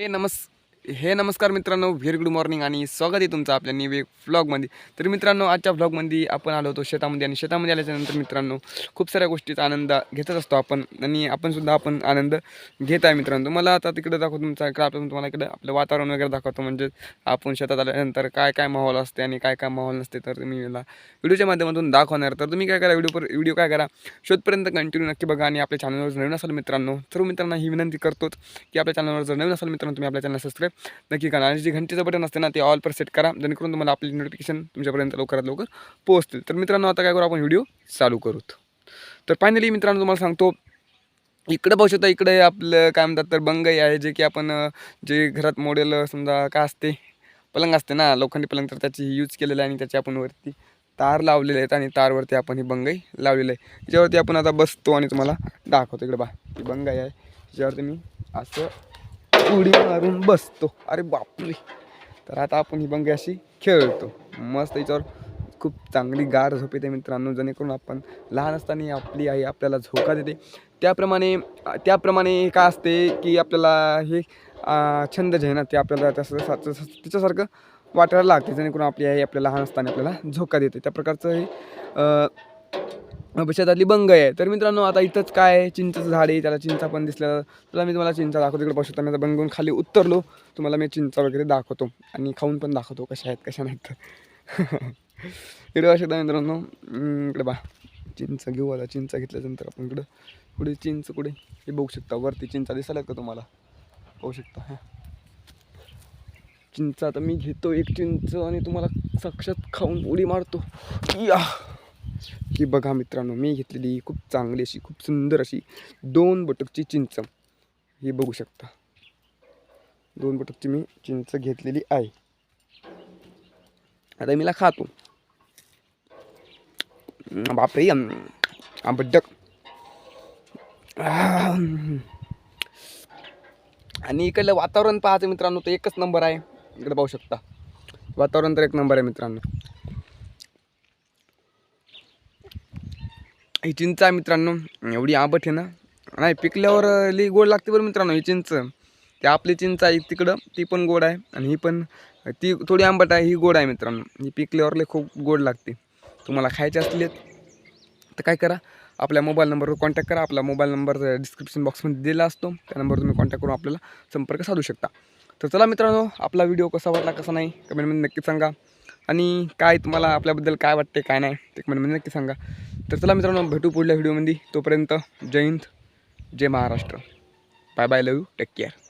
हे नमस् हे नमस्कार मित्रांनो व्हेरी गुड मॉर्निंग आणि स्वागत आहे तुमचं आपल्या निवे व्लॉगमध्ये तर मित्रांनो आजच्या व्लॉगमध्ये आपण आलो होतो शेतामध्ये आणि शेतामध्ये आल्याच्यानंतर मित्रांनो खूप साऱ्या गोष्टीचा आनंद घेतच असतो आपण आणि आपणसुद्धा आपण आनंद घेत आहे मित्रांनो. मला आता तिकडे दाखवतो तुमचा आपण तुम्हाला इकडं आपलं वातावरण वगैरे दाखवतो. म्हणजे आपण शेतात आल्यानंतर काय काय माहोल असते आणि काय काय माहोल नसते तर तुम्ही मला व्हिडिओच्या माध्यमातून दाखवणार. तर तुम्ही काय करा व्हिडिओ व्हिडिओ काय करा शोधपर्यंत कंटिन्यू नक्की बघा आणि आपल्या चॅनलवर जर नवीन असाल मित्रांनो सर्व मित्रांना ही विनंती करतोच की आपल्या चॅनलवर जर नवीन असाल मित्रांनो तुम्ही आपल्या चॅनल सबस्क्राईब नक्की करा. आणि जे घंटेचं बटन असते ना ते ऑल पर सेट करा. जेणेकरून तुम्हाला आपली नोटिफिकेशन तुमच्यापर्यंत लवकरात लवकर पोहोचतील. तर मित्रांनो आता काय करू आपण? व्हिडिओ चालू करूत. तर फायनली मित्रांनो तुम्हाला सांगतो इकडं बघू शकता इकडे आपलं काय म्हणतात तर बंगई आहे जे की आपण जे घरात मॉडेल समजा काय असते पलंग असते ना लोखंडी पलंग तर त्याची यूज केलेलं आहे आणि त्याची आपण वरती तार लावलेले आहेत आणि तारवरती आपण ही बंगई लावलेली आहे. त्याच्यावरती आपण आता बसतो आणि तुम्हाला दाखवतो. इकडे बा ही बंगई आहे. त्याच्यावरती मी असं उडी मारून बसतो. अरे बापरे. तर आता आपण ही बंगी अशी खेळतो. मस्त याच्यावर खूप चांगली गार झोप येते मित्रांनो. जेणेकरून आपण लहान असताना आपली आई आपल्याला झोका देते. त्याप्रमाणे त्याप्रमाणे काय असते की आपल्याला हे छंद जे आहे ना ते आपल्याला तसं तिच्यासारखं वाटायला लागते. जेणेकरून आपली आई आपल्या लहान असताना आपल्याला झोका देते. त्या प्रकारचं हे शेतातली बंग आहे. तर मित्रांनो आता इथंच काय आहे, चिंचेचं झाड आहे. त्याला चिंचा पण दिसल्या त्याला मी तुम्हाला चिंचा दाखवतो. इकडे पाहू शकता मी आता बंगून खाली उतरलो. तुम्हाला मी चिंचा वगैरे दाखवतो. आणि खाऊन पण दाखवतो कशा आहेत कशा नाहीत. तर इकडे पाहू शकता मित्रांनो. इकडे बा चिंच घेऊ आता. चिंचा घेतल्यानंतर आपण इकडं पुढे चिंच कुठे? हे बघू शकता. वरती चिंचा दिसायला का तुम्हाला. पाहू शकता हां. चिंचा आता मी घेतो. एक चिंच आणि तुम्हाला साक्षात खाऊन उडी मारतो. या! की बघा मित्रांनो मी घेतलेली खूप चांगली अशी खूप सुंदर अशी दोन बटकची चिंच. ही बघू शकता. दोन बटकची मी चिंच घेतलेली आहे. आता मीला खातो. बापरे अम, आणि इकडलं वातावरण पाहायचं मित्रांनो तर एकच नंबर आहे. इकडे पाहू शकता. वातावरण तर एक नंबर आहे मित्रांनो. ही चिंच आहे मित्रांनो. एवढी आंबट आहे ना. नाही पिकल्यावर लई गोड लागते बरं मित्रांनो ही चिंच. ती आपली चिंच आहे तिकडं ती पण गोड आहे आणि ही पण ती थोडी आंबट आहे ही गोड आहे मित्रांनो. ही पिकल्यावर लई खूप गोड लागते. तुम्हाला खायचे असले तर काय करा आपल्या मोबाईल नंबरवर कॉन्टॅक्ट करा. आपला मोबाईल नंबर डिस्क्रिप्शन बॉक्समध्ये दिला असतो. त्या नंबरवर तुम्ही कॉन्टॅक्ट करून आपल्याला संपर्क साधू शकता. तर चला मित्रांनो आपला व्हिडिओ कसा वाटला कसा नाही कमेंटमध्ये नक्की सांगा. आणि काय तुम्हाला आपल्याबद्दल काय वाटते काय नाही ते कमेंटमध्ये नक्की सांगा. तर चला मित्रांनो भेटू पुढल्या व्हिडिओमध्ये तोपर्यंत जय हिंद जय Maharashtra. Bye bye love you take care